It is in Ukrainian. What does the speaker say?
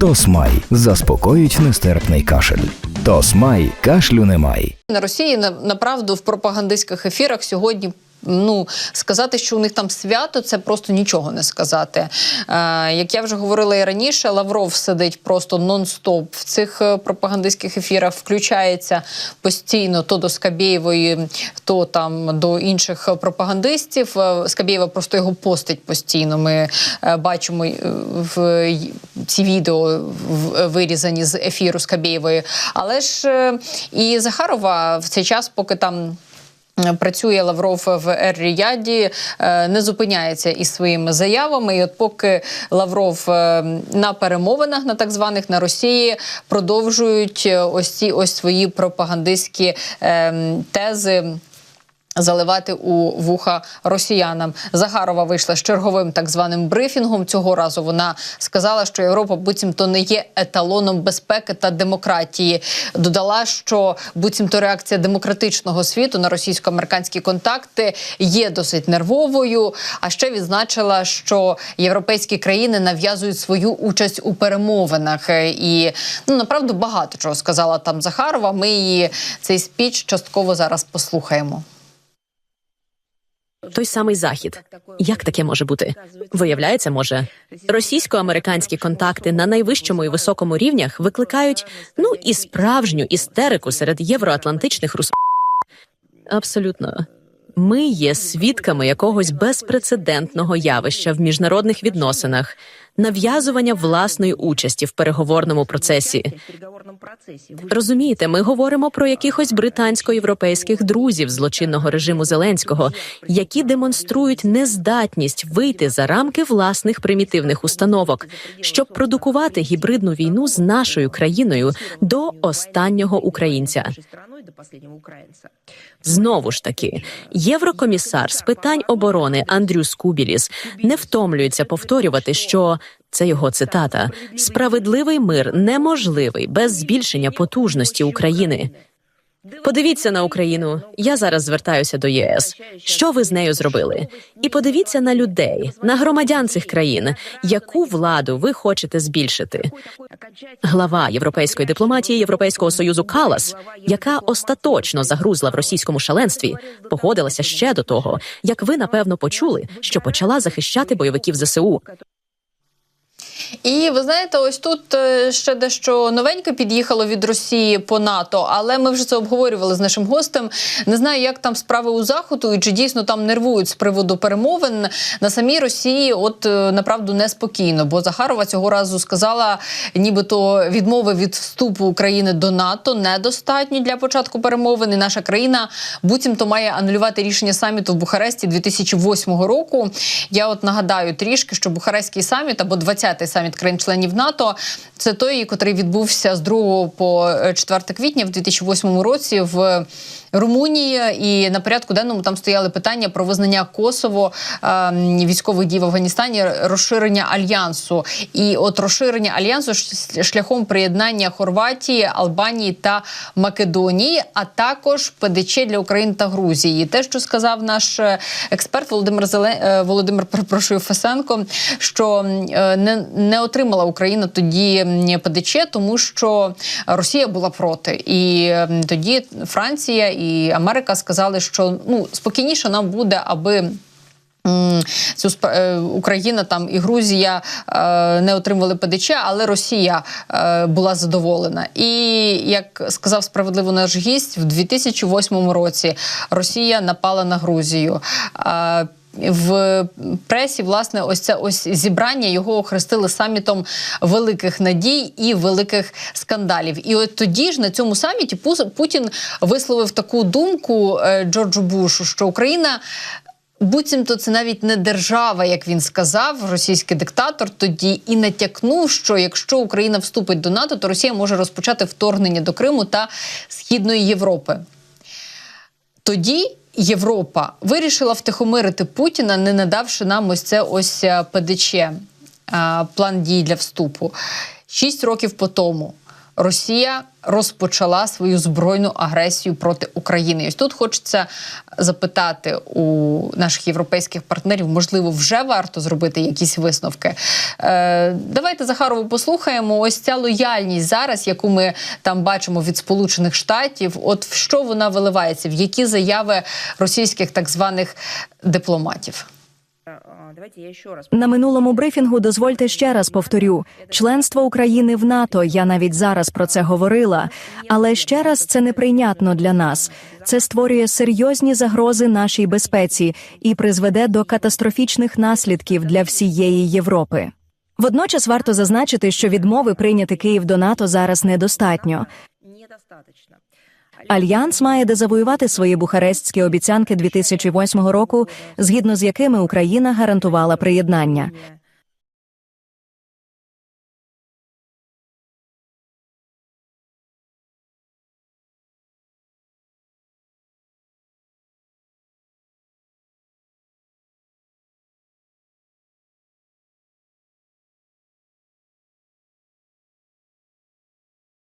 Тосмай заспокоїть нестерпний кашель. Тосмай кашлю немає. На Росії направду в пропагандистських ефірах сьогодні. Ну, сказати, що у них там свято, це просто нічого не сказати. Е, як я вже говорила і раніше, Лавров сидить просто нон-стоп в цих е, пропагандистських ефірах, включається постійно то до Скабєєвої, то там до інших пропагандистів. Е, Скабєєва просто його постить постійно. Ми е, бачимо в ці відео вирізані з ефіру Скабєєвої. Але ж е, і Захарова в цей час, поки там. Працює Лавров в Ер-Ріяді, е, не зупиняється із своїми заявами. І от поки Лавров е, на перемовинах на так званих на Росії продовжують ось ці ось свої пропагандистські е, тези заливати у вуха росіянам. Загарова вийшла з черговим так званим брифінгом. Цього разу вона сказала, що Європа буцімто не є еталоном безпеки та демократії. Додала, що буцімто реакція демократичного світу на російсько-американські контакти є досить нервовою. А ще відзначила, що європейські країни нав'язують свою участь у перемовинах. І ну направду багато чого сказала там Захарова. Ми її цей спіч частково зараз послухаємо. Той самий захід. Як таке може бути? Виявляється, може російсько-американські контакти на найвищому і високому рівнях викликають ну і справжню істерику серед євроатлантичних рус. Абсолютно. Ми є свідками якогось безпрецедентного явища в міжнародних відносинах, нав'язування власної участі в переговорному процесі. Розумієте, ми говоримо про якихось британсько-європейських друзів злочинного режиму Зеленського, які демонструють нездатність вийти за рамки власних примітивних установок, щоб продукувати гібридну війну з нашою країною до останнього українця. Знову ж таки, єврокомісар з питань оборони Андрю Скубіліс не втомлюється повторювати, що це його цитата: справедливий мир неможливий без збільшення потужності України. Подивіться на Україну. Я зараз звертаюся до ЄС. Що ви з нею зробили? І подивіться на людей, на громадян цих країн, яку владу ви хочете збільшити. Глава європейської дипломатії Європейського союзу Калас, яка остаточно загрузла в російському шаленстві, погодилася ще до того, як ви напевно почули, що почала захищати бойовиків ЗСУ. І ви знаєте, ось тут е, ще дещо новеньке під'їхало від Росії по НАТО, але ми вже це обговорювали з нашим гостем. Не знаю, як там справи у заходу, і чи дійсно там нервують з приводу перемовин на самій Росії. От е, направду неспокійно, бо Захарова цього разу сказала, нібито відмови від вступу України до НАТО недостатні для початку перемовин. І наша країна буцімто має анулювати рішення саміту в Бухаресті 2008 року. Я от нагадаю трішки, що Бухарестський саміт або 20-й саміт країн-членів НАТО. Це той, який відбувся з 2 по 4 квітня в 2008 році в Румунії. І на порядку денному там стояли питання про визнання Косово е, військових дій в Афганістані, розширення альянсу. І от розширення альянсу шляхом приєднання Хорватії, Албанії та Македонії, а також ПДЧ для України та Грузії. Те, що сказав наш е, експерт Володимир Зеле... е, Володимир, перепрошую Фесенко, що е, не, не отримала Україна тоді ПДЧ, тому що Росія була проти, і тоді Франція і Америка сказали, що ну спокійніше нам буде, аби. Цю е, Україна там і Грузія е, не отримали ПДЧ, але Росія е, була задоволена. І як сказав справедливо наш гість, в 2008 році Росія напала на Грузію. В пресі власне ось це ось зібрання його охрестили самітом великих надій і великих скандалів. І от тоді ж на цьому саміті Путін висловив таку думку е, Джорджу Бушу, що Україна. Буцімто це навіть не держава, як він сказав, російський диктатор тоді і натякнув, що якщо Україна вступить до НАТО, то Росія може розпочати вторгнення до Криму та Східної Європи. Тоді Європа вирішила втихомирити Путіна, не надавши нам ось це ось е, ПДЧ, е, план дій для вступу. Шість років по тому Росія розпочала свою збройну агресію проти України. І ось тут хочеться запитати у наших європейських партнерів, можливо, вже варто зробити якісь висновки. Е, давайте Захарову послухаємо. Ось ця лояльність зараз, яку ми там бачимо від Сполучених Штатів. От в що вона виливається, в які заяви російських так званих дипломатів. На минулому брифінгу дозвольте ще раз повторю: членство України в НАТО. Я навіть зараз про це говорила. Але ще раз це неприйнятно для нас. Це створює серйозні загрози нашій безпеці і призведе до катастрофічних наслідків для всієї Європи. Водночас варто зазначити, що відмови прийняти Київ до НАТО зараз недостатньо. Альянс має дезавоювати свої бухарестські обіцянки 2008 року, згідно з якими Україна гарантувала приєднання.